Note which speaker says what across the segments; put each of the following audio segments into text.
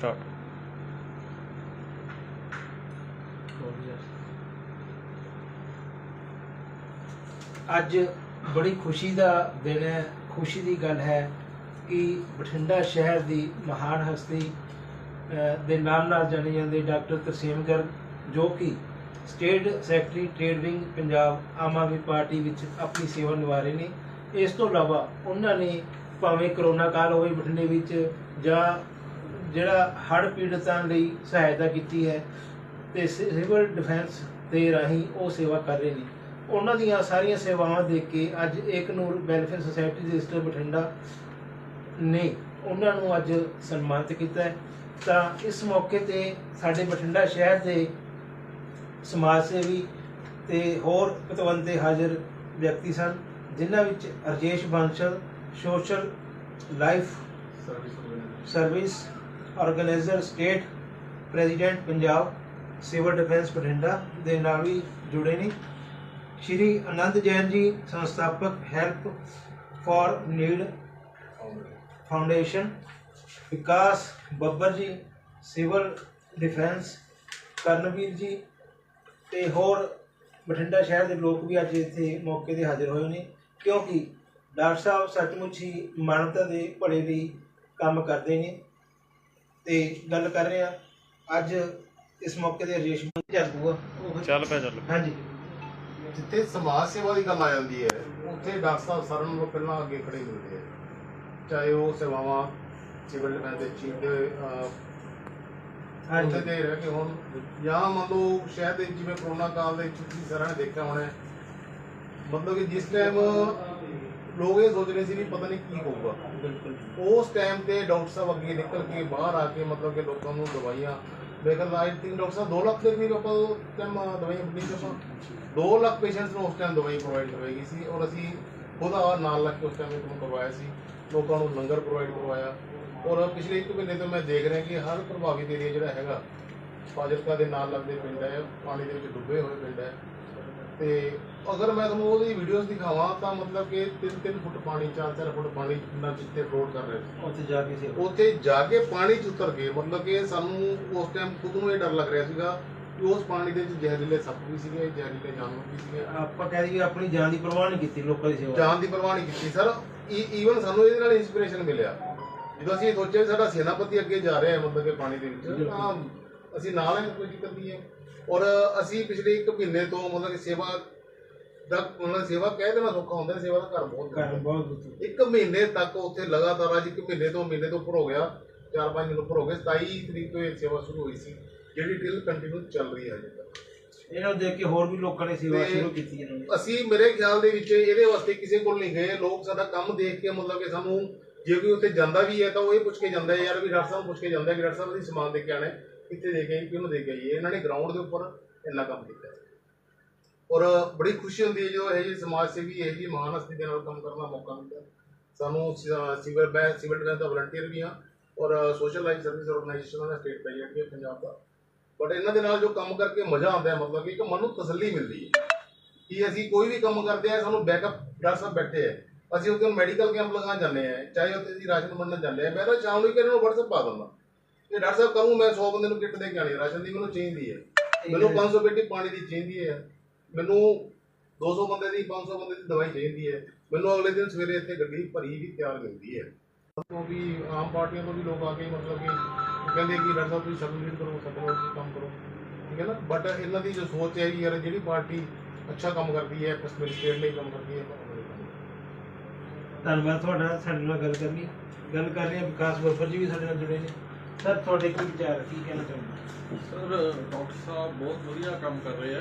Speaker 1: Start
Speaker 2: ਅੱਜ ਬੜੀ ਖੁਸ਼ੀ ਦਾ ਦਿਨ ਹੈ, ਖੁਸ਼ੀ ਦੀ ਗੱਲ ਹੈ ਕਿ ਬਠਿੰਡਾ ਸ਼ਹਿਰ ਦੀ ਮਹਾਨ ਹਸਤੀ ਦੇ ਨਾਮ ਨਾਲ ਜਾਣੇ ਜਾਂਦੇ ਡਾਕਟਰ ਤਰਸੇਮ ਗਰਗ, ਜੋ ਕਿ state secretary trade wing Punjab Aam Aadmi party ਵਿੱਚ ਆਪਣੀ ਸੇਵਾ ਨਿਭਾ ਰਹੇ ਨੇ। ਇਸ ਤੋਂ ਇਲਾਵਾ ਉਹਨਾਂ ਨੇ ਭਾਵੇਂ ਕਰੋਨਾ ਕਾਲ ਹੋਵੇ ਬਠਿੰਡੇ ਵਿੱਚ ਜਾਂ ਜਿਹੜਾ ਹੜ੍ਹ ਪੀੜਤਾਂ ਲਈ ਸਹਾਇਤਾ ਕੀਤੀ ਹੈ ਤੇ ਸਿਵਲ ਡਿਫੈਂਸ ਦੇ ਰਾਹੀਂ ਉਹ ਸੇਵਾ ਕਰ ਰਹੇ ਨੇ। ਉਹਨਾਂ ਦੀਆਂ ਸਾਰੀਆਂ ਸੇਵਾਵਾਂ ਦੇਖ ਕੇ ਅੱਜ Ek Noor welfare society register Bathinda ਨੇ ਉਹਨਾਂ ਨੂੰ ਅੱਜ ਸਨਮਾਨਿਤ ਕੀਤਾ ਹੈ। ਤਾਂ ਇਸ ਮੌਕੇ ਤੇ ਸਾਡੇ ਬਠਿੰਡਾ ਸ਼ਹਿਰ ਦੇ ਸਮਾਜ ਸੇਵੀ ਤੇ ਹੋਰ ਪਤਵੰਤੇ ਹਾਜ਼ਰ ਵਿਅਕਤੀ ਸਨ ਜਿਨ੍ਹਾਂ ਵਿੱਚ Rajesh Bansal social life service organizer state president Punjab, civil defence Bathinda ਦੇ ਨਾਲ ਵੀ ਜੁੜੇ ਨੇ। ਸ਼੍ਰੀ ਆਨੰਦ ਜੈਨ ਜੀ, ਸੰਸਥਾਪਕ help for need foundation. Vikas Babbar ji, civil defence Karanveer ਜੀ ਤੇ ਹੋਰ ਬਠਿੰਡਾ ਸ਼ਹਿਰ ਦੇ ਲੋਕ ਵੀ ਅੱਜ ਇੱਥੇ ਮੌਕੇ ਤੇ ਹਾਜ਼ਰ ਹੋਏ ਨੇ, ਕਿਉਂਕਿ ਡਾਕਟਰ ਸਾਹਿਬ ਸੱਚਮੁੱਚ ਹੀ ਮਾਨਵਤਾ ਦੇ ਭਲੇ ਲਈ ਕੰਮ ਕਰਦੇ ਨੇ। ਤੇ ਗੱਲ ਕਰ ਰਹੇ ਆ ਅੱਜ ਇਸ ਮੌਕੇ ਤੇ ਰਜੇਸ਼ ਜਾਗੂਆ ਉਹ
Speaker 1: ਚੱਲ ਪਿਆ ਚੱਲ ਪਿਆ।
Speaker 2: ਹਾਂਜੀ।
Speaker 3: ਜਿੱਥੇ ਸਮਾਜ ਸੇਵਾ ਦੀ ਗੱਲ ਆ ਜਾਂਦੀ ਹੈ ਉੱਥੇ ਡਾਕਟਰ ਸਾਹਿਬ ਸਾਰਿਆਂ ਨਾਲੋਂ ਪਹਿਲਾਂ ਅੱਗੇ ਖੜੇ ਹੁੰਦੇ ਆ। ਚਾਹੇ ਉਹ ਸੇਵਾਵਾਂ ਸਿਵਲ ਡਿਫੈਂਸ ਦੇ ਚੀਫ ਦੇ ਅਹ,
Speaker 2: ਹਾਂਜੀ।
Speaker 3: ਉੱਥੇ ਦੇ ਰਹਿ ਕੇ ਹੁਣ। ਜਾਂ ਮੰਨ ਲਓ ਸ਼ਾਇਦ ਇਹ ਜਿਵੇਂ ਕਰੋਨਾ ਕਾਲ ਦੇ ਵਿੱਚ ਤੁਸੀਂ ਸਾਰਿਆਂ ਨੇ ਦੇਖਿਆ ਹੋਣਾ ਹੈ, ਮਤਲਬ ਕਿ ਜਿਸ ਟਾਈਮ ਲੋਕ ਇਹ ਸੋਚ ਰਹੇ ਸੀ ਵੀ ਪਤਾ ਨਹੀਂ ਕੀ ਹੋਊਗਾ।
Speaker 2: ਬਿਲਕੁਲ
Speaker 3: ਉਸ ਟਾਈਮ ਤੇ ਡਾਕਟਰ ਸਾਹਿਬ ਅੱਗੇ ਨਿਕਲ ਕੇ ਬਾਹਰ ਆ ਕੇ ਮਤਲਬ ਕਿ ਲੋਕਾਂ ਨੂੰ ਦਵਾਈਆਂ ਬੇਕਰ ਆਈ ਥਿੰਕ ਡਾਕਟਰ ਸਾਹਿਬ 2 ਲੱਖ ਦੇ ਵੀ ਆਪਾਂ ਉਸ ਟਾਈਮ ਦਵਾਈਆਂ ਬੁੱਢੀ ਆਪਾਂ। 2 ਲੱਖ ਪੇਸ਼ੈਂਟਸ ਨੂੰ ਉਸ ਟਾਈਮ ਦਵਾਈ ਪ੍ਰੋਵਾਈਡ ਕਰਵਾਈ ਸੀ ਔਰ ਅਸੀਂ ਖੁਦ ਆ ਨਾਲ ਲੱਗ ਕੇ ਉਸ ਟਾਈਮ ਨੂੰ ਕਰਵਾਇਆ ਸੀ। ਲੋਕਾਂ ਨੂੰ ਲੰਗਰ ਪ੍ਰੋਵਾਈਡ ਕਰਵਾਇਆ। ਔਰ ਪਿਛਲੇ ਇੱਕ ਮਹੀਨੇ ਤੋਂ ਮੈਂ ਦੇਖ ਰਿਹਾ ਕਿ ਹਰ ਪ੍ਰਭਾਵਿਤ ਏਰੀਆ ਜਿਹੜਾ ਹੈਗਾ ਫਾਜ਼ਿਲਕਾ ਦੇ ਨਾਲ ਲੱਗਦੇ ਪਿੰਡ ਹੈ ਪਾਣੀ ਦੇ ਵਿੱਚ ਡੁੱਬੇ ਹੋਏ ਪਿੰਡ ਹੈ। ਤੇ ਅਗਰ ਮੈਂ ਤੁਹਾਨੂੰ ਉਹਦੀ ਵੀਡੀਓਜ਼ ਦਿਖਾਵਾਂ ਤਾਂ ਮਤਲਬ ਕਿ 3-3 ਫੁੱਟ ਪਾਣੀ 4-4 ਫੁੱਟ ਪਾਣੀ ਨਾ ਜਿੱਥੇ ਫਲੋਟ ਕਰ ਰਿਹਾ ਸੀ।
Speaker 2: ਉੱਥੇ ਜਾ ਕੇ ਸੇਵਾ
Speaker 3: ਉੱਥੇ ਜਾ ਕੇ ਪਾਣੀ 'ਚ ਉਤਰ ਗਏ। ਮਤਲਬ ਕਿ ਸਾਨੂੰ ਉਸ ਟਾਈਮ ਖੁਦ ਨੂੰ ਇਹ ਡਰ ਲੱਗ ਰਿਹਾ ਸੀਗਾ ਕਿ ਉਸ ਪਾਣੀ ਦੇ ਵਿੱਚ ਜ਼ਹਿਰੀਲੇ ਸੱਪ ਵੀ ਸੀਗੇ ਜ਼ਹਿਰੀਲੇ ਜਾਨਵਰ ਵੀ ਸੀਗੇ।
Speaker 2: ਆਪਾਂ ਕਹਿ ਦਈਏ ਆਪਣੀ ਜਾਨ ਦੀ ਪਰਵਾਹ ਨਹੀਂ ਕੀਤੀ ਲੋਕਾਂ ਦੀ ਸੇਵਾ।
Speaker 3: ਜਾਨ ਦੀ ਪਰਵਾਹ ਨਹੀਂ ਕੀਤੀ ਸਰ। ਈਵਨ ਸਾਨੂੰ ਇਹਦੇ ਨਾਲ ਇਨਸਪੀਰੇਸ਼ਨ ਮਿਲਿਆ। ਜਦੋਂ ਅਸੀਂ ਸੋਚਿਆ ਸਾਡਾ ਸੈਨਾਪਤੀ ਅੱਗੇ ਜਾ ਰਿਹਾ ਹੈ ਮਤਲਬ ਕਿ ਪਾਣੀ ਦੇ ਵਿੱਚ ਤਾਂ ਅਸੀਂ ਨਾਲ ਹੈ ਕੋਈ ਦਿੱਕਤ ਨਹੀਂ ਹੈ। ਔਰ ਅਸੀਂ ਪਿਛਲੇ ਇੱਕ ਮਹੀਨੇ ਤੋਂ ਮਤਲਬ ਕਿ ਸੇਵਾ ਦਾ ਮਤਲਬ ਸੇਵਾ ਕਹਿ ਦੇਣਾ ਸੌਖਾ ਹੁੰਦਾ ਹੈ, ਸੇਵਾ ਦਾ ਘਰ ਬਹੁਤ
Speaker 2: ਕਾਰਨ ਬਹੁਤ
Speaker 3: ਇੱਕ ਮਹੀਨੇ ਤੱਕ ਉੱਥੇ ਲਗਾਤਾਰ ਅੱਜ ਇੱਕ ਮਹੀਨੇ ਤੋਂ ਮਹੀਨੇ ਤੋਂ ਉੱਪਰ ਹੋ ਗਿਆ ਚਾਰ ਪੰਜ ਦਿਨ ਉੱਪਰ ਹੋ ਗਏ 27 ਤਰੀਕ ਤੋਂ ਇਹ ਸੇਵਾ ਸ਼ੁਰੂ ਹੋਈ ਸੀ ਜਿਹੜੀ ਟਿਲ ਕੰਟੀਨਿਊ ਚੱਲ ਰਹੀ ਹੈ ਅਜੇ ਤੱਕ।
Speaker 2: ਇਹਨਾਂ ਦੇਖ ਕੇ ਹੋਰ ਵੀ ਲੋਕਾਂ ਨੇ ਸੇਵਾ ਸ਼ੁਰੂ ਕੀਤੀ ਇਹਨਾਂ ਨੇ
Speaker 3: ਅਸੀਂ ਮੇਰੇ ਖਿਆਲ ਦੇ ਵਿੱਚ ਇਹਦੇ ਵਾਸਤੇ ਕਿਸੇ ਕੋਲ ਨਹੀਂ ਗਏ ਲੋਕ ਸਾਡਾ ਕੰਮ ਦੇਖ ਕੇ ਮਤਲਬ ਕਿ ਸਾਨੂੰ ਜੇ ਕੋਈ ਉੱਥੇ ਜਾਂਦਾ ਵੀ ਹੈ ਤਾਂ ਉਹ ਇਹ ਪੁੱਛ ਕੇ ਜਾਂਦਾ ਹੈ ਯਾਰ ਵੀ ਡਾਕਟਰ ਸਾਹਿਬ ਪੁੱਛ ਕੇ ਜਾਂਦਾ ਹੈ ਕਿ ਡਾਕਟਰ ਸਾਹਿਬ ਅਸੀਂ ਸਮਾਨ ਦੇ ਕੇ ਆਣਾ ਹੈ, ਕਿੱਥੇ ਦੇ ਗਈ ਆਏ ਕਿਹਨੂੰ ਦੇ ਕੇ ਇਹਨਾਂ ਨੇ ਗਰਾਊਂਡ ਦੇ ਉੱਪਰ ਇੰਨਾ ਕੰਮ ਕੀਤਾ। ਔਰ ਬੜੀ ਖੁਸ਼ੀ ਹੁੰਦੀ ਹੈ ਜਦੋਂ ਇਹ ਜਿਹੇ ਸਮਾਜ ਸੇਵੀ, ਇਹ ਜਿਹੀ ਮਹਾਨ ਹਸਤੀ ਦੇ ਨਾਲ ਕੰਮ ਕਰਨ ਦਾ ਮੌਕਾ ਮਿਲਦਾ। ਸਾਨੂੰ ਸਿਵਲ ਬੈ, ਸਿਵਲ ਡਿਫੈਂਸ ਦਾ ਵਲੰਟੀਅਰ ਵੀ ਆ ਔਰ ਸੋਸ਼ਲ ਲਾਈਫ ਸਰਵਿਸ ਆਰਗੇਨਾਈਜੇਸ਼ਨ ਦਾ ਸਟੇਟ ਪ੍ਰੈਜ਼ੀਡੈਂਟ ਵੀ ਹਾਂ ਪੰਜਾਬ ਦਾ। ਬਟ ਇਹਨਾਂ ਦੇ ਨਾਲ ਜੋ ਕੰਮ ਕਰਕੇ ਮਜ਼ਾ ਆਉਂਦਾ ਹੈ, ਮਤਲਬ ਕਿ ਇੱਕ ਮਨ ਨੂੰ ਤਸੱਲੀ ਮਿਲਦੀ ਹੈ ਕਿ ਅਸੀਂ ਕੋਈ ਵੀ ਕੰਮ ਕਰਦੇ ਆ ਸਾਨੂੰ ਬੈਕਅਪ ਡਾਕਟਰ ਸਾਹਿਬ ਬੈਠੇ ਆ ਅਸੀਂ ਉੱਥੇ ਮੈਡੀਕਲ ਕੈਂਪ ਲਗਾਉਣ ਜਾਂਦੇ ਆ ਚਾਹੇ ਉੱਥੇ ਅਸੀਂ ਰਾਸ਼ਨ ਵੰਡਣ ਜਾਂਦੇ ਆ ਮੈਂ ਤਾਂ ਸ਼ਾਮ ਨੂੰ ਕਿ ਇਹਨਾਂ ਨੂੰ WhatsApp ਪਾ ਦਿੰਦਾ। ਕਿ ਡਾਕਟਰ ਸਾਹਿਬ ਕਰੂੰ ਮੈਂ 100 ਬੰਦੇ ਨੂੰ ਕਿੱਟ ਦੇ ਕੇ ਆਣੀ ਰਾਸ਼ਨ ਦੀ ਮੈਨੂੰ ਚਾਹੀਦੀ ਹੈ ਮੈਨੂੰ 500 ਪੇਟੀ ਪਾਣੀ ਦੀ ਚਾਹੀਦੀ ਹੈ ਮੈਨੂੰ 200 ਬੰਦੇ ਦੀ 500 ਬੰਦੇ ਦੀ ਦਵਾਈ ਚਾਹੀਦੀ ਹੈ ਮੈਨੂੰ ਅਗਲੇ ਦਿਨ ਸਵੇਰੇ ਇੱਥੇ ਗੱਡੀ ਭਰੀ ਵੀ ਤਿਆਰ ਮਿਲਦੀ ਹੈ ਤੋਂ ਵੀ ਆਮ ਪਾਰਟੀਆਂ ਤੋਂ ਵੀ ਲੋਕ ਆ ਕੇ ਮਤਲਬ ਕਿ ਕਹਿੰਦੇ ਕਿ ਡਾਕਟਰ ਸਾਹਿਬ ਤੁਸੀਂ ਸਰਟੀਫਿਕੇਟ ਕਰੋ ਤੁਸੀਂ ਕੰਮ ਕਰੋ। ਠੀਕ ਹੈ ਨਾ? ਬਟ ਇਹਨਾਂ ਦੀ ਜੋ ਸੋਚ ਹੈ ਯਾਰ ਜਿਹੜੀ ਪਾਰਟੀ ਅੱਛਾ ਕੰਮ ਕਰਦੀ ਹੈ ਪਰਸਨਲ ਸਟੇਟ ਲਈ ਕੰਮ ਕਰਦੀ ਹੈ।
Speaker 2: ਧੰਨਵਾਦ ਤੁਹਾਡਾ ਸਾਡੇ ਨਾਲ ਗੱਲ ਕਰਨੀ। ਗੱਲ ਕਰ ਰਹੇ ਹਾਂ ਵਿਕਾਸ ਬੱਬਰ ਜੀ ਵੀ ਸਾਡੇ ਨਾਲ ਜੁੜੇ ਨੇ। ਸਰ ਤੁਹਾਡੇ ਕੀ ਵਿਚਾਰ ਹੈ? ਕੀ ਕਹਿਣਾ ਚਾਹੁੰਦੇ
Speaker 4: ਸਰ ਡਾਕਟਰ ਸਾਹਿਬ ਬਹੁਤ ਵਧੀਆ ਕੰਮ ਕਰ ਰਹੇ ਆ।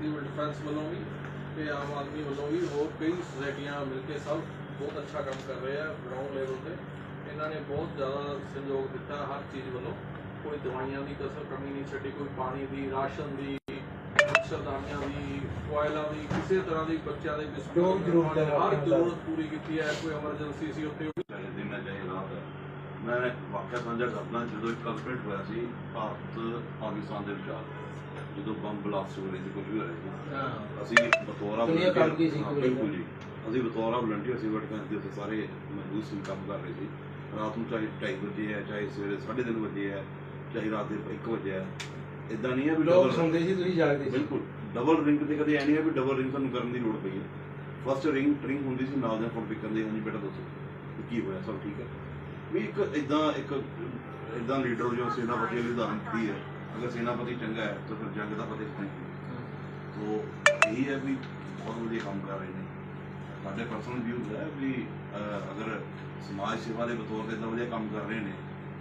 Speaker 4: ਸਿਵਲ ਡਿਫੈਂਸ ਵੱਲੋਂ ਵੀ ਤੇ ਆਮ ਆਦਮੀ ਵੱਲੋਂ ਵੀ ਹੋਰ ਕਈ ਸੁਸਾਇਟੀਆਂ ਮਿਲ ਕੇ ਸਭ ਬਹੁਤ ਅੱਛਾ ਕੰਮ ਕਰ ਰਹੇ ਆ ਗਰਾਊਂਡ ਲੈਵਲ ਤੇ। ਇਹਨਾਂ ਨੇ ਬਹੁਤ ਜ਼ਿਆਦਾ ਸਹਿਯੋਗ ਦਿੱਤਾ ਹਰ ਚੀਜ਼ ਵੱਲੋਂ। ਕੋਈ ਦਵਾਈਆਂ ਦੀ ਕਸਰ ਕਮੀ ਨਹੀਂ ਛੱਡੀ ਕੋਈ ਪਾਣੀ ਦੀ ਰਾਸ਼ਨ ਦੀ ਮੱਛਰਦਾਨੀਆਂ ਦੀ ਕੋਇਲਾਂ ਦੀ ਕਿਸੇ ਤਰ੍ਹਾਂ ਦੀ ਬੱਚਿਆਂ ਦੇ ਬਿਸਕੁਟ
Speaker 2: ਜੋ ਜ਼ਰੂਰਤ ਹੈ,
Speaker 4: ਹਰ ਜ਼ਰੂਰਤ ਪੂਰੀ ਕੀਤੀ ਹੈ ਕੋਈ ਐਮਰਜੈਂਸੀ ਸੀ ਉੱਥੇ
Speaker 5: ਮੈਂ ਵਾਕਿਆ ਸਾਂਝਾ ਕਰਦਾ ਜਦੋਂ ਇੱਕ ਕਨਫਲਿਕਟ ਹੋਇਆ ਸੀ ਭਾਰਤ ਪਾਕਿਸਤਾਨ ਦੇ ਵਿਚਾਰ ਜਦੋਂ ਬੰਬ ਬਲਾਸਟ ਹੋ ਰਹੇ ਸੀ ਕੁਝ ਵੀ ਸੀ।
Speaker 2: ਹਾਂ।
Speaker 5: ਅਸੀਂ ਬਤੌਰਾ
Speaker 2: ਗਈ ਸੀ
Speaker 5: ਹਾਂ,
Speaker 2: ਪੂਰੀ।
Speaker 5: ਬਿਲਕੁਲ ਜੀ। ਅਸੀਂ ਬਤੌਰਾ ਵਲੰਟੀਅਰ ਸੀ ਵਟ ਦੇ ਉੱਤੇ ਸਾਰੇ ਮਜ਼ਦੂਰ ਸੀ ਕੰਮ ਕਰ ਰਹੇ ਸੀ। ਰਾਤ ਨੂੰ ਚਾਹੇ 2:30 ਵਜੇ ਹੈ ਚਾਹੇ ਸਵੇਰੇ 3:30 ਵਜੇ ਹੈ ਚਾਹੇ ਰਾਤ ਦੇ 1 ਵਜੇ ਹੈ ਇਦਾਂ ਨਹੀਂ ਹੈ ਵੀ
Speaker 2: ਲੋਕ ਸੁਣਦੇ ਸੀ ਤੁਸੀਂ ਜਾਗਦੇ ਸੀ।
Speaker 5: ਬਿਲਕੁਲ। ਡਬਲ ਰਿੰਗ ਤੇ ਕਦੇ ਐ ਨਹੀਂ ਹੈ ਵੀ ਡਬਲ ਰਿੰਗ ਤੁਹਾਨੂੰ ਕਰਨ ਦੀ ਲੋੜ ਪਈ ਹੈ। ਫਸਟ ਰਿੰਗ ਰਿੰਗ ਹੁੰਦੀ ਸੀ ਨਾਲ ਦੇ ਫੋਨ ਪਿਕ ਕਰਦੇ ਹਾਂਜੀ ਬੇਟਾ ਦੱਸੋ ਕੀ ਹੋਇਆ ਸਭ ਠੀਕ ਹੈ? ਵੀ ਇੱਕ ਇਦਾਂ ਇੱਕ ਇਦਾਂ ਲੀਡਰ ਜੋ ਸੈਨਾਪਤੀ ਵਾਲੀ ਉਦਾਹਰਨ ਦਿੱਤੀ ਹੈ, ਅਗਰ ਸੈਨਾਪਤੀ ਚੰਗਾ ਹੈ, ਤਾਂ ਫਿਰ ਜੰਗ ਦਾ ਪਤੀ ਨਹੀਂ। ਤੋ ਇਹੀ ਹੈ ਵੀ ਬਹੁਤ ਵਧੀਆ ਕੰਮ ਕਰ ਰਹੇ ਨੇ। ਸਾਡੇ ਪਰਸਨਲ ਵਿਊ ਹੈ ਵੀ ਅਗਰ ਸਮਾਜ ਸੇਵਾ ਦੇ ਬਤੌਰ ਤੇ ਤਾਂ ਵਧੀਆ ਕੰਮ ਕਰ ਰਹੇ ਨੇ,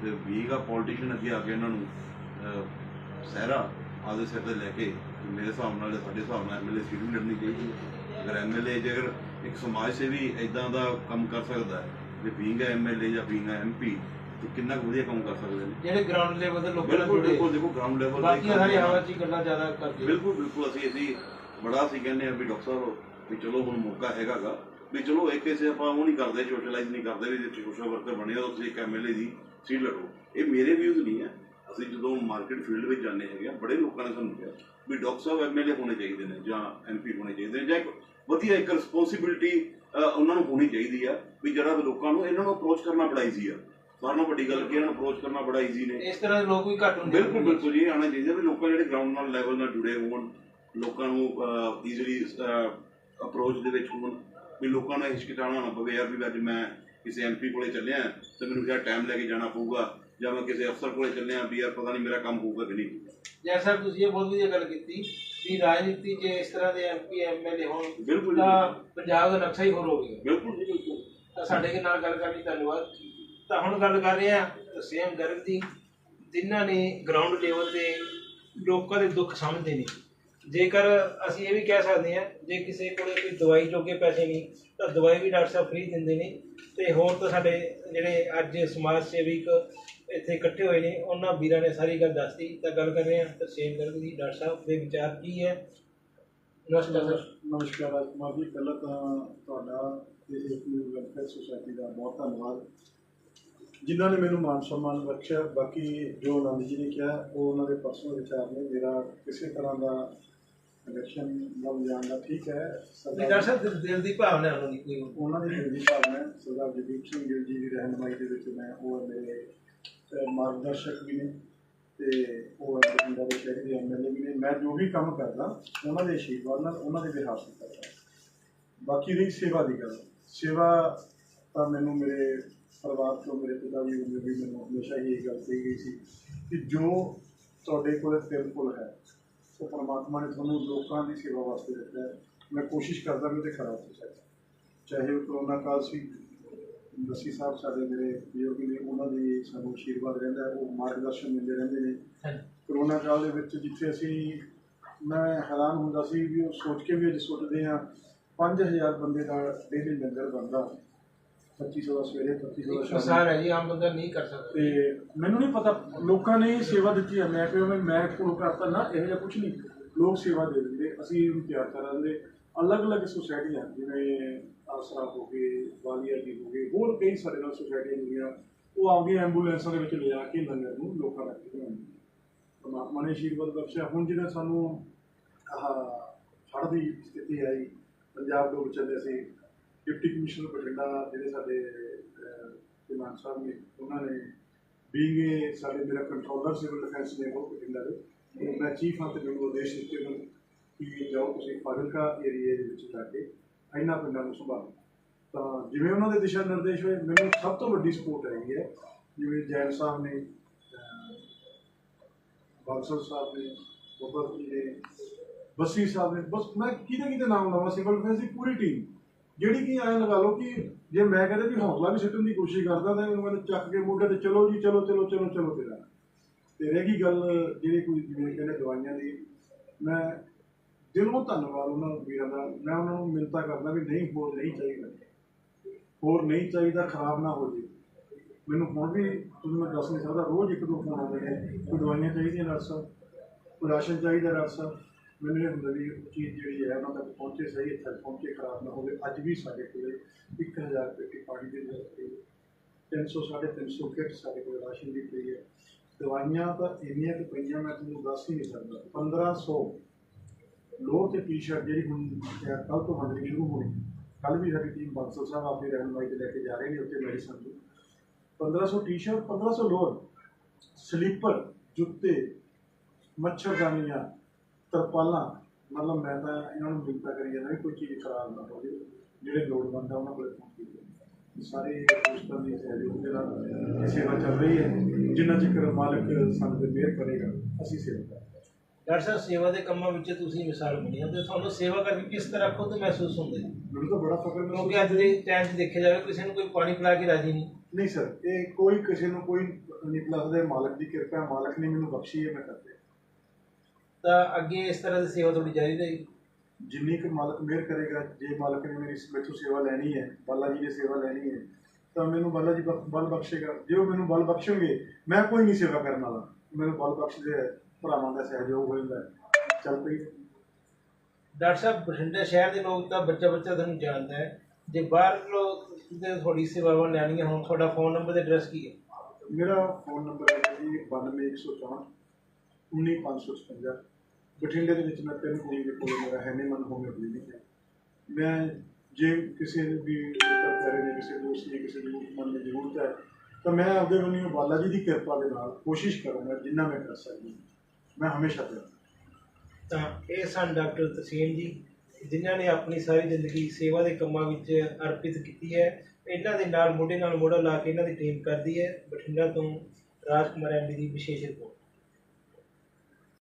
Speaker 5: ਤੇ ਬੀਗ ਆ ਪੋਲੀਟੀਸ਼ੀਅਨ ਅੱਗੇ ਆ ਕੇ ਇਹਨਾਂ ਨੂੰ ਸਹਿਰਾ ਆਪਦੇ ਸਿਰ ਤੇ ਲੈ ਕੇ ਮੇਰੇ ਹਿਸਾਬ ਨਾਲ ਸਾਡੇ ਹਿਸਾਬ ਨਾਲ ਐਮਐਲਏ ਸੀਟ ਵੀ ਲੜਨੀ ਚਾਹੀਦੀ ਹੈ। ਅਗਰ ਐਮਐਲਏ ਅਗਰ ਇੱਕ ਸਮਾਜ ਸੇਵੀ ਇਦਾਂ ਦਾ ਕੰਮ ਕਰ ਸਕਦਾ ਹੈ ਵੀ ਬੀਂਗ ਐਮਐਲਏ ਜਾਂ ਬੀਂਗ ਐਮਪੀ ਤੇ ਕਿੰਨਾ ਕੁ ਵਧੀਆ ਕੰਮ ਕਰ ਸਕਦੇ ਨੇ?
Speaker 2: ਜਿਹੜੇ ਗਰਾਊਂਡ ਲੈਵਲ ਦੇ ਲੋਕਾਂ ਨਾਲ
Speaker 5: ਬਿਲਕੁਲ
Speaker 2: ਜੁੜੇ।
Speaker 5: ਬਿਲਕੁਲ ਦੇਖੋ ਗਰਾਊਂਡ ਲੈਵਲ
Speaker 2: ਬਾਕੀ ਸਾਰੀ ਹਵਾ 'ਚ ਹੀ ਗੱਲਾਂ ਜ਼ਿਆਦਾ ਕਰਦੇ।
Speaker 5: ਬਿਲਕੁਲ ਬਿਲਕੁਲ ਅਸੀਂ ਅਸੀਂ ਬੜਾ ਅਸੀਂ ਕਹਿੰਦੇ ਆ ਵੀ ਡਾਕਟਰ ਸਾਹਿਬ ਵੀ ਚਲੋ ਹੁਣ ਮੌਕਾ ਹੈਗਾਗਾ ਵੀ ਚਲੋ ਇੱਕ ਕਿਸੇ ਆਪਾਂ ਉਹ ਨਹੀਂ ਕਰਦੇ ਸੋਸ਼ਲਾਈਜ਼ ਨਹੀਂ ਕਰਦੇ ਵੀ ਜੇ ਸੋਸ਼ਲ ਵਰਕਰ ਬਣੇ ਹੋ ਤੁਸੀਂ ਇੱਕ ਐਮਐਲਏ ਦੀ ਸੀਟ ਲੜੋ ਇਹ ਮੇਰੇ ਵਿਊਜ਼ ਨਹੀਂ ਹੈ ਅਸੀਂ ਜਦੋਂ ਮਾਰਕੀਟ ਫੀਲਡ ਵਿੱਚ ਜਾਂਦੇ ਹੈਗੇ ਆ ਬੜੇ ਲੋਕਾਂ ਨੇ ਸਾਨੂੰ ਕਿਹਾ ਵੀ ਡਾਕਟਰ ਸਾਹਿਬ ਐਮਐਲਏ ਹੋਣੇ ਚਾਹੀਦੇ ਨੇ ਜਾਂ ਐਮਪੀ ਹੋਣੇ ਚਾਹੀਦੇ ਨੇ ਜਾਂ ਵਧੀਆ ਇੱਕ ਰਿਸਪੌਂਸਿਬਿਲਟੀ ਉਹਨਾਂ ਨੂੰ ਹੋਣੀ ਚਾਹੀਦੀ ਆ ਵੀ ਜਿਹੜਾ ਲੋਕਾਂ ਨੂੰ ਇਹਨਾਂ ਨੂੰ ਅਪਰੋਚ ਕਰਨਾ ਬੜਾ ਈਜ਼ੀ ਆ। ਸਾਰਿਆਂ ਨਾਲੋਂ ਵੱਡੀ ਗੱਲ ਕੀ ਇਹਨਾਂ ਨੂੰ ਅਪਰੋਚ ਕਰਨਾ ਬੜਾ ਈਜ਼ੀ ਨੇ।
Speaker 2: ਇਸ ਤਰ੍ਹਾਂ ਦੇ ਲੋਕ ਵੀ ਘੱਟ ਹੁੰਦੇ
Speaker 5: ਬਿਲਕੁਲ ਬਿਲਕੁਲ ਜੀ ਆਉਣਾ ਚਾਹੀਦਾ ਵੀ ਲੋਕਾਂ ਜਿਹੜੇ ਗਰਾਊਂਡ ਨਾਲ ਲੈਵਲ ਨਾਲ ਜੁੜੇ ਹੋਣ ਲੋਕਾਂ ਨੂੰ ਈਜ਼ੀਲੀ ਅਪਰੋਚ ਦੇ ਵਿੱਚ ਹੋਣ ਵੀ ਲੋਕਾਂ ਨੂੰ ਹਿਚਕਿਚਾਉਣਾ ਨਾ ਪਵੇ ਯਾਰ ਵੀ ਅੱਜ ਮੈਂ ਕਿਸੇ ਐਮਪੀ ਕੋਲੇ ਚੱਲਿਆ ਤੇ ਮੈਨੂੰ ਕਿਹਾ ਟਾਈਮ ਲੈ ਕੇ ਜਾਣਾ ਪਊਗਾ ਜਾਂ ਮੈਂ ਕਿਸੇ ਅਫਸਰ ਕੋਲੇ ਚੱਲਿਆ ਵੀ ਯਾਰ ਪਤਾ ਨਹੀਂ ਮੇਰਾ ਕੰਮ ਹੋਊਗਾ ਕਿ ਨਹੀਂ।
Speaker 2: ਜੈਸਾ ਤੁਸੀਂ ਇਹ ਬਹੁਤ ਵਧੀਆ ਗੱਲ ਕੀਤੀ। ਵੀ ਰਾਜਨੀਤੀ 'ਚ ਇਸ ਤਰ੍ਹਾਂ ਦੇ ਐਮਪੀ ਐਮਐਲਏ ਹੋਣ
Speaker 5: ਬਿਲਕੁਲ ਜੀ,
Speaker 2: ਤਾਂ ਪੰਜਾਬ ਦਾ ਨਕਸ਼ਾ ਹੀ ਹੋਰ ਹੋਵੇਗਾ
Speaker 5: ਬਿਲਕੁਲ ਜੀ ਬਿਲਕੁਲ।
Speaker 2: ਤਾਂ ਸਾਡੇ ਦੇ ਨਾਲ ਗੱਲ ਕਰਨ ਧੰਨਵਾਦ। ਤਾਂ ਹੁਣ ਗੱਲ ਕਰ ਰਹੇ ਹਾਂ ਸੇਮ ਗਰਗ ਦੀ ਜਿਨ੍ਹਾਂ ਨੇ ਗਰਾਊਂਡ ਲੈਵਲ ਤੇ ਲੋਕਾਂ ਦੇ ਦੁੱਖ ਸਮਝਦੇ ਨੇ। ਜੇਕਰ ਅਸੀਂ ਇਹ ਵੀ ਕਹਿ ਸਕਦੇ ਹਾਂ ਜੇ ਕਿਸੇ ਕੋਲੇ ਕੋਈ ਦਵਾਈ ਜੋਗੇ ਪੈਸੇ ਨਹੀਂ ਤਾਂ ਦਵਾਈ ਵੀ ਡਾਕਟਰ ਸਾਹਿਬ ਫ੍ਰੀ ਦਿੰਦੇ ਨੇ। ਤੇ ਹੋਰ ਤਾਂ ਸਾਡੇ ਜਿਹੜੇ ਅੱਜ ਸਮਾਜ ਸੇਵਿਕ ਇੱਥੇ ਇਕੱਠੇ ਹੋਏ ਨੇ ਉਹਨਾਂ ਵੀਰਾਂ ਨੇ ਸਾਰੀ ਗੱਲ ਦੱਸਤੀ ਤਾਂ ਗੱਲ ਕਰ ਰਹੇ ਹਾਂ ਤਰਸੇਮ ਗਰਗ ਦੀ ਡਾਕਟਰ ਸਾਹਿਬ ਦੇ ਵਿਚਾਰ ਕੀ ਹੈ? ਨਮਸਕਾਰ
Speaker 1: ਨਮਸਕਾਰ ਕੁਮਾਰ ਜੀ ਪਹਿਲਾਂ ਤਾਂ ਤੁਹਾਡਾ ਤੇ ਏਪੀ ਵੈਲਫੇਅਰ ਸੁਸਾਇਟੀ ਦਾ ਬਹੁਤ ਧੰਨਵਾਦ। ਜਿਨ੍ਹਾਂ ਨੇ ਮੈਨੂੰ ਮਾਨ ਸਨਮਾਨ ਬਖਸ਼ਿਆ ਬਾਕੀ ਜੋ ਆਨੰਦ ਜੀ ਨੇ ਕਿਹਾ ਉਹ ਉਹਨਾਂ ਦੇ ਪਰਸਨਲ ਵਿਚਾਰ ਨੇ ਮੇਰਾ ਕਿਸੇ ਤਰ੍ਹਾਂ ਦਾ ਇਲੈਕਸ਼ਨ ਵੱਲ ਜਾਣ ਦਾ ਠੀਕ ਹੈ।
Speaker 2: ਡਾਕਟਰ ਸਾਹਿਬ ਦਿਲ- ਦਿਲ ਦੀ ਭਾਵਨਾ ਉਹਨਾਂ ਦੀ ਕੋਈ
Speaker 1: ਉਹਨਾਂ ਦੀ ਜਿਹੜੀ ਭਾਵਨਾ ਹੈ। ਸਰਦਾਰ ਜਗਦੀਪ ਸਿੰਘ ਗਿੱਲ ਜੀ ਦੀ ਰਹਿਨਮਾਈ ਦੇ ਵਿੱਚ ਮੈਂ ਉਹ ਮੇਰੇ ਮਾਰਗਦਰਸ਼ਕ ਵੀ ਨੇ ਤੇ ਉਹ ਬਠਿੰਡਾ ਦੇ ਸ਼ਹਿਰ ਦੇ ਐਮਐਲਏ ਵੀ ਨੇ। ਮੈਂ ਜੋ ਵੀ ਕੰਮ ਕਰਦਾ, ਉਹਨਾਂ ਦੇ ਆਸ਼ੀਰਵਾਦ ਨਾਲ ਉਹਨਾਂ ਦੇ ਬਿਹਾਰ ਤੋਂ ਕਰਦਾ। ਬਾਕੀ ਰਹੀ ਸੇਵਾ ਦੀ ਗੱਲ। ਸੇਵਾ ਤਾਂ ਮੈਨੂੰ ਮੇਰੇ ਪਰਿਵਾਰ ਤੋਂ ਮੇਰੇ ਪਿਤਾ ਜੀ ਵੱਲੋਂ ਵੀ ਮੈਨੂੰ ਹਮੇਸ਼ਾ ਹੀ ਇਹ ਗੱਲ ਕਹੀ ਗਈ ਸੀ ਕਿ ਜੋ ਤੁਹਾਡੇ ਕੋਲ ਤਿਲਫੁਲ ਹੈ, ਉਹ ਪਰਮਾਤਮਾ ਨੇ ਤੁਹਾਨੂੰ ਲੋਕਾਂ ਦੀ ਸੇਵਾ ਵਾਸਤੇ ਦਿੱਤਾ ਹੈ। ਮੈਂ ਕੋਸ਼ਿਸ਼ ਕਰਦਾ ਵੀ ਤੇ ਖਰਾ ਹੋ ਸਕਾਂ ਚਾਹੇ ਉਹ ਕਰੋਨਾ ਕਾਲ ਸੀ ਦਸੀ ਸਾਹਿਬ ਸਾਡੇ ਮੇਰੇ ਬਜ਼ੁਰਗ ਨੇ ਉਹਨਾਂ ਦੀ ਸਾਨੂੰ ਆਸ਼ੀਰਵਾਦ ਰਹਿੰਦਾ ਉਹ ਮਾਰਗਦਰਸ਼ਨ ਦਿੰਦੇ ਰਹਿੰਦੇ ਨੇ। ਕਰੋਨਾ ਕਾਲ ਦੇ ਵਿੱਚ ਜਿੱਥੇ ਅਸੀਂ ਮੈਂ ਹੈਰਾਨ ਹੁੰਦਾ ਸੀ ਵੀ ਉਹ ਸੋਚ ਕੇ ਵੀ ਅੱਜ ਸੋਚਦੇ ਹਾਂ 5000 ਬੰਦੇ ਦਾ ਡੇਲੀ ਲੰਗਰ ਬਣਦਾ। 2500 ਦਾ ਸਵੇਰੇ 2500 ਦਾ
Speaker 2: ਇੱਕ
Speaker 1: ਸ਼ਾਮ
Speaker 2: ਸੰਸਾਰ ਹੈ ਜੀ ਆਮ ਬੰਦਾ ਨਹੀਂ ਕਰ ਸਕਦਾ।
Speaker 1: ਤੇ ਮੈਨੂੰ ਨਹੀਂ ਪਤਾ ਲੋਕਾਂ ਨੇ ਸੇਵਾ ਦਿੱਤੀ ਹੈ ਮੈਂ ਕਿਹਾ ਮੈਂ ਕੋਲ ਕਰਤਾ ਨਾ ਇਹੋ ਜਿਹਾ ਕੁਝ ਨਹੀਂ। ਲੋਕ ਸੇਵਾ ਦੇ ਦਿੰਦੇ ਅਸੀਂ ਇਹਨੂੰ ਤਿਆਰ ਕਰ ਦਿੰਦੇ। ਅਲੱਗ-ਅਲੱਗ ਸੁਸਾਇਟੀਆਂ ਜਿਵੇਂ ਆਸਰਾ ਹੋ ਗਏ ਵਾਲੀਆ ਜੀ ਹੋ ਗਏ ਹੋਰ ਕਈ ਸਾਡੇ ਨਾਲ ਸੁਸਾਇਟੀਆਂ ਹੁੰਦੀਆਂ ਉਹ ਆਪਦੀਆਂ ਐਂਬੂਲੈਂਸਾਂ ਦੇ ਵਿੱਚ ਲਿਜਾ ਕੇ ਲੰਗਰ ਨੂੰ ਲੋਕਾਂ ਤੱਕ ਪਹੁੰਚਾਉਂਦੇ ਪਰਮਾਤਮਾ ਨੇ ਆਸ਼ੀਰਵਾਦ ਬਖਸ਼ਿਆ। ਹੁਣ ਜਿਹੜਾ ਸਾਨੂੰ ਆਹ ਹੜ੍ਹ ਦੀ ਸਥਿਤੀ ਆਈ ਪੰਜਾਬ ਡੁੱਬ ਚੱਲੇ ਸੀ ਡਿਪਟੀ ਕਮਿਸ਼ਨਰ ਬਠਿੰਡਾ ਜਿਹੜੇ ਸਾਡੇ ਅਹ, ਇਮਾਨ ਸਾਹਿਬ ਨੇ ਉਹਨਾਂ ਨੇ ਬੀਂਗ ਸਾਡੇ ਮੇਰਾ ਕੰਟਰੋਲਰ ਸਿਵਲ ਡਿਫੈਂਸ ਨੇ ਉਹ ਬਠਿੰਡਾ ਦੇ। ਮੈਂ ਚੀਫ ਹਾਂ ਤੇ ਮੈਨੂੰ ਦਿੱਤੇ ਉਹਨਾਂ ਕਿ ਜਾਓ ਤੁਸੀਂ ਫਾਜ਼ਿਲਕਾ ਏਰੀਏ ਦੇ ਵਿੱਚ ਜਾ ਕੇ ਇਹਨਾਂ ਪਿੰਡਾਂ ਨੂੰ ਸੰਭਾਲੋ। ਤਾਂ ਜਿਵੇਂ ਉਹਨਾਂ ਦੇ ਦਿਸ਼ਾ ਨਿਰਦੇਸ਼ ਹੋਏ ਮੈਨੂੰ ਸਭ ਤੋਂ ਵੱਡੀ ਸਪੋਰਟ ਹੈਗੀ ਹੈ। ਜਿਵੇਂ ਜੈਨ ਸਾਹਿਬ ਨੇ ਅਹ, ਸਾਹਿਬ ਨੇ ਬੱਬਰ ਜੀ ਨੇ ਬੱਸੀ ਸਾਹਿਬ ਨੇ ਬਸ ਮੈਂ ਕਿਹਦੇ ਕਿਹਦੇ ਨਾਮ ਲਵਾਂ ਸਿਵਲ ਡਿਫੈਂਸ ਦੀ ਪੂਰੀ ਟੀਮ ਜਿਹੜੀ ਕਿ ਐਂ ਲਗਾ ਲਓ ਕਿ ਜੇ ਮੈਂ ਕਹਿੰਦਾ ਵੀ ਹੌਸਲਾ ਵੀ ਸਿੱਟਣ ਦੀ ਕੋਸ਼ਿਸ਼ ਕਰਦਾ ਤਾਂ ਮੈਨੂੰ ਕਹਿੰਦੇ ਚੱਕ ਕੇ ਮੋਢੇ ਤੇ ਚਲੋ ਜੀ ਚਲੋ ਚਲੋ ਚਲੋ ਚਲੋ ਤੇਰਾ ਤੇ ਰਹਿ ਗਈ ਗੱਲ ਜਿਹੜੇ ਕੋਈ ਜਿਵੇਂ ਕਹਿੰਦੇ ਦਵਾਈਆਂ ਦੀ ਮੈਂ ਦਿਲੋਂ ਧੰਨਵਾਦ ਉਹਨਾਂ ਨੂੰ ਵੀਰਾਂ ਦਾ। ਮੈਂ ਉਹਨਾਂ ਨੂੰ ਮਿੰਤਾ ਕਰਦਾ ਵੀ ਨਹੀਂ, ਹੋਰ ਨਹੀਂ ਚਾਹੀਦਾ। ਹੋਰ ਨਹੀਂ ਚਾਹੀਦਾ, ਖਰਾਬ ਨਾ ਹੋ ਜੇ। ਮੈਨੂੰ ਹੁਣ ਵੀ ਤੁਹਾਨੂੰ ਮੈਂ ਦੱਸ ਨਹੀਂ ਸਕਦਾ, ਰੋਜ਼ ਇੱਕ ਦੋ ਫੋਨ ਆਉਂਦੇ ਨੇ। ਕੋਈ ਦਵਾਈਆਂ ਚਾਹੀਦੀਆਂ ਡਾਕਟਰ ਸਾਹਿਬ? ਕੋਈ ਰਾਸ਼ਨ ਚਾਹੀਦਾ ਡਾਕਟਰ ਸਾਹਿਬ? ਮੈਨੂੰ ਇਹ ਹੁੰਦਾ ਵੀ ਉਹ ਚੀਜ਼ ਜਿਹੜੀ ਹੈ, ਉਹਨਾਂ ਤੱਕ ਪਹੁੰਚੇ ਸਹੀ, ਇੱਥੇ ਪਹੁੰਚੇ ਖਰਾਬ ਨਾ ਹੋਵੇ। ਅੱਜ ਵੀ ਸਾਡੇ ਕੋਲੇ 1000 ਰੁਪਏ ਪਾਣੀ ਦੀ ਜ਼ਰੂਰਤ ਪਈ ਹੈ। 300 ਸਾਢੇ 300 ਕਿੱਟ ਸਾਡੇ ਕੋਲ ਰਾਸ਼ਨ ਦੀ ਪਈ ਹੈ। ਦਵਾਈਆਂ ਤਾਂ ਇੰਨੀਆਂ ਕਿ ਪਈਆਂ, ਮੈਂ ਤੁਹਾਨੂੰ ਦੱਸ ਹੀ ਨਹੀਂ ਸਕਦਾ। 1500 ਲੋਅਰ ਤੇ ਟੀ-ਸ਼ਰਟ ਜਿਹੜੀ ਹੁਣ ਕੱਲ ਤੋਂ ਵੰਡਣੀ ਸ਼ੁਰੂ ਹੋਣੀ। ਕੱਲ ਵੀ ਸਾਡੀ ਟੀਮ ਬਾਂਸਲ ਸਾਹਿਬ ਆਪਣੀ ਰਹਿਨਮਾਈ ਤੇ ਲੈ ਕੇ ਜਾ ਰਹੇ ਨੇ ਉੱਥੇ ਮੈਡੀਸਨ ਤੋਂ 1500 ਟੀ-ਸ਼ਰਟ 1500 ਲੋਅਰ ਸਲੀਪਰ, ਜੁੱਤੇ ਮੱਛਰਦਾਨੀਆਂ ਤਰਪਾਲਾਂ, ਮਤਲਬ ਮੈਂ ਤਾਂ ਇਹਨਾਂ ਨੂੰ ਮਿਲਤਾ ਕਰੀ ਜਾਂਦਾ ਵੀ ਕੋਈ ਚੀਜ਼ ਖਰਾਬ ਨਾ ਹੋਵੇ ਜਿਹੜੇ ਲੋੜਵੰਦ ਆ ਉਹਨਾਂ ਕੋਲ ਪਹੁੰਚੀ ਜਾਵੇ ਸਾਰੇ ਦੋਸਤਾਂ ਦੀ ਸਹਿਯੋਗ ਦੇ ਨਾਲ ਇਹ ਸੇਵਾ ਚੱਲ ਰਹੀ ਹੈ। ਜਿੰਨਾ ਚਿਰ ਮਾਲਕ ਸਾਨੂੰ ਮਿਹਰ ਕਰੇਗਾ, ਅਸੀਂ ਸੇਵਾ ਕਰਾਂਗੇ।
Speaker 2: ਡਾਕਟਰ ਸਾਹਿਬ ਸੇਵਾ ਦੇ ਕੰਮਾਂ ਵਿੱਚ ਤੁਸੀਂ ਮਿਸਾਲ ਬਣੀ ਹੈ ਤੇ ਤੁਹਾਨੂੰ ਸੇਵਾ ਕਰਕੇ ਕਿਸ ਤਰ੍ਹਾਂ ਖੁਦ ਮਹਿਸੂਸ ਹੁੰਦੇ
Speaker 1: ਮੈਨੂੰ ਤਾਂ ਬੜਾ ਫਖਰ ਮਹਿਸੂਸ
Speaker 2: ਕਿਉਂਕਿ ਅੱਜ ਦੇ ਟਾਈਮ 'ਚ ਦੇਖਿਆ ਜਾਵੇ ਕਿਸੇ ਨੂੰ ਕੋਈ ਪਾਣੀ ਪਿਲਾ ਕੇ ਰਾਜੀ ਨਹੀਂ।
Speaker 1: ਨਹੀਂ ਸਰ ਇਹ ਕੋਈ ਕਿਸੇ ਨੂੰ ਕੋਈ ਨਹੀਂ ਪਲੱਸਦਾ ਮਾਲਕ ਦੀ ਕਿਰਪਾ ਹੈ ਮਾਲਕ ਨੇ ਮੈਨੂੰ ਬਖਸ਼ੀ ਹੈ ਮੈਂ ਕਰਦੇ
Speaker 2: ਤਾਂ ਅੱਗੇ ਇਸ ਤਰ੍ਹਾਂ ਦੀ ਸੇਵਾ ਤੁਹਾਡੀ ਜਾਰੀ ਰਹੇਗੀ?
Speaker 1: ਜਿੰਨੀ ਕੁ ਮਾਲਕ ਮਿਹਰ ਕਰੇਗਾ ਜੇ ਮਾਲਕ ਨੇ ਮੇਰੀ ਮੈਥੋਂ ਸੇਵਾ ਲੈਣੀ ਹੈ ਬਾਲਾ ਜੀ ਨੇ ਸੇਵਾ ਲੈਣੀ ਹੈ ਤਾਂ ਮੈਨੂੰ ਬਾਲਾ ਜੀ ਬਲ ਬਖਸ਼ੇਗਾ। ਜੇ ਉਹ ਮੈਨੂੰ ਬਲ ਬਖਸ਼ਣਗੇ ਮੈਂ ਕੋਈ ਨਹੀਂ ਸੇਵਾ ਕਰਨ ਵਾਲਾ। ਮੈਨੂੰ ਬਲ ਬਖਸ਼ਦੇ ਹੈ, ਭਰਾਵਾਂ ਦਾ ਸਹਿਯੋਗ ਹੋ ਜਾਂਦਾ ਹੈ। ਚੱਲ ਪਈ।
Speaker 2: ਡਾਕਟਰ ਸਾਹਿਬ ਬਠਿੰਡਾ ਸ਼ਹਿਰ ਦੇ ਲੋਕ ਤਾਂ ਬੱਚਾ ਬੱਚਾ ਤੁਹਾਨੂੰ ਜਾਣਦਾ ਹੈ। ਜੇ ਬਾਹਰ ਲੋਕ ਦੇ ਤੁਹਾਡੀ ਸੇਵਾਵਾਂ ਲੈਣੀਆਂ ਹੋਣ ਤੁਹਾਡਾ ਫੋਨ ਨੰਬਰ ਤੇ ਐਡਰੈਸ ਕੀ ਹੈ?
Speaker 1: ਮੇਰਾ ਫੋਨ ਨੰਬਰ ਹੈ ਜੀ 92164 19556 ਬਠਿੰਡੇ ਦੇ ਵਿੱਚ ਮੈਂ ਤਿੰਨ ਕੁੜੀ ਦੇ ਕੋਲ ਮੇਰਾ ਹੈਨੀਮਨ ਹੋਮ ਕਲੀਨਿਕ ਹੈ। ਮੈਂ ਜੇ ਕਿਸੇ ਨੂੰ ਵੀ ਕਰੇ ਨੇ ਕਿਸੇ ਦੋਸਤ ਨੇ ਕਿਸੇ ਨੂੰ ਮਨ ਦੀ ਜ਼ਰੂਰਤ ਹੈ ਤਾਂ ਮੈਂ ਆਪਦੇ ਵੱਲੋਂ ਬਾਲਾ ਜੀ ਦੀ ਕਿਰਪਾ ਦੇ ਨਾਲ ਕੋਸ਼ਿਸ਼ ਕਰਾਂਗਾ ਜਿੰਨਾ ਮੈਂ ਕਰ ਸਕਦਾ। ਮੈਂ ਹਮੇਸ਼ਾ ਕਰਾਂਗਾ
Speaker 2: ਤਾਂ ਇਹ ਸਨ ਡਾਕਟਰ ਤਸੀਮ ਜੀ, ਜਿਨ੍ਹਾਂ ਨੇ ਆਪਣੀ ਸਾਰੀ ਜ਼ਿੰਦਗੀ ਸੇਵਾ ਦੇ ਕੰਮਾਂ ਵਿੱਚ ਅਰਪਿਤ ਕੀਤੀ ਹੈ। ਇਹਨਾਂ ਦੇ ਨਾਲ ਮੋਢੇ ਨਾਲ ਮੋਢਾ ਲਾ ਕੇ ਇਹਨਾਂ ਦੀ ਟੀਮ ਕਰਦੀ ਹੈ। ਬਠਿੰਡਾ ਤੋਂ ਰਾਜ ਕੁਮਾਰ ਐਮਡੀ ਦੀ ਵਿਸ਼ੇਸ਼ ਰਿਪੋਰਟ।